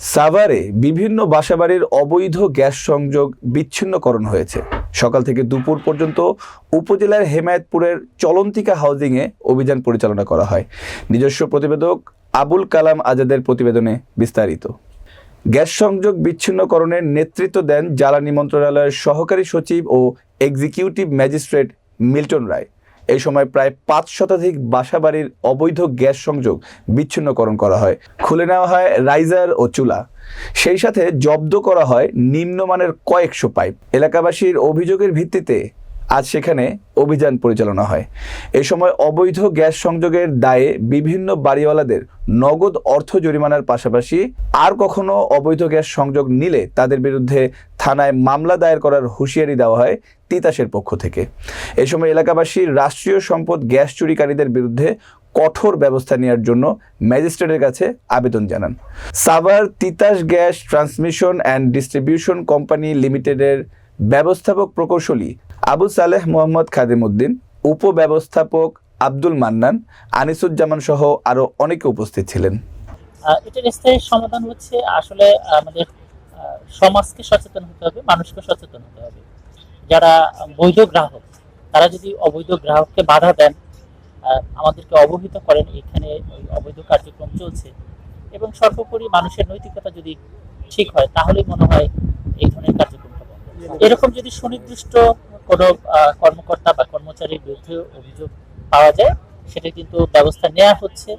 সাভারে বিভিন্ন বাসাবাড়ির অবৈধ গ্যাস সংযোগ বিচ্ছিন্নকরণ হয়েছে। সকাল থেকে দুপুর পর্যন্ত উপজেলার হেমায়েতপুরের চলন্তিকা হাউজিংয়ে অভিযান পরিচালনা করা হয়। নিজস্ব প্রতিবেদক আবুল কালাম আজাদের প্রতিবেদনে বিস্তারিত। গ্যাস সংযোগ বিচ্ছিন্নকরণের নেতৃত্ব দেন জ্বালানি মন্ত্রণালয়ের সহকারী সচিব ও এক্সিকিউটিভ ম্যাজিস্ট্রেট মিল্টন রায়। এই সময় প্রায় পাঁচ শতাধিক বাসাবাড়ির অবৈধ গ্যাস সংযোগ বিচ্ছিন্নকরণ করা হয়। খুলে নেওয়া হয় রাইজার ও চুলা। সেই সাথে জব্দ করা হয় নিম্নমানের কয়েকশো পাইপ। এলাকাবাসীর অভিযোগের ভিত্তিতে আজ সেখানে অভিযান পরিচালনা হয়। এ সময় অবৈধ গ্যাস সংযোগের দায়ে বিভিন্ন বাড়িওয়ালাদের নগদ অর্থ জরিমানার পাশাপাশি আর কখনো অবৈধ গ্যাস সংযোগ নিলে তাদের বিরুদ্ধে থানায় মামলা দায়ের করার হুঁশিয়ারি দেওয়া হয় তিতাসের পক্ষ থেকে। এ সময় এলাকাবাসী রাষ্ট্রীয় সম্পদ গ্যাস চুরিকারীদের বিরুদ্ধে কঠোর ব্যবস্থা নেওয়ার জন্য ম্যাজিস্ট্রেটের কাছে আবেদন জানান। Savar Titas gas transmission and distribution company লিমিটেডের ব্যবস্থাপক প্রকৌশলী আবু সালেহ মোহাম্মদ খাদিমউদ্দিন উপব্যবস্থাপক আব্দুল মান্নান, আনিসুজ্জামান সহ আরও অনেকে উপস্থিত ছিলেন। এটার স্থায়ী সমাধান হচ্ছে আসলে আমাদের সমাজকে সচেতন হতে হবে, মানুষকে সচেতন হতে হবে। যারা বৈধ গ্রাহক, তারা যদি অবৈধ গ্রাহককে বাধা দেন আমাদেরকে অবহিত করেন, এখানে ওই অবৈধ কার্যক্রম চলছে, এবং সর্বোপরি মানুষের নৈতিকতা যদি ঠিক হয়, তাহলেই মনে হয় এই ধরনের কার্যক্রমটা বন্ধ এরকম যদি সুনির্দিষ্ট কোনো কর্মকর্তা বা কর্মচারীর বিরুদ্ধে অভিযোগ পাওয়া যায় সেটা কিন্তু ব্যবস্থা নেওয়া হচ্ছে।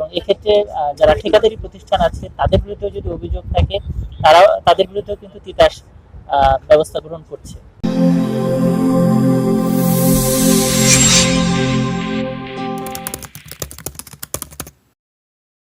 এবং এক্ষেত্রে যারা ঠিকাদারি প্রতিষ্ঠান আছে, তাদের বিরুদ্ধেও যদি অভিযোগ থাকে তারা তাদের বিরুদ্ধেও কিন্তু তিতাস ব্যবস্থা গ্রহণ করছে।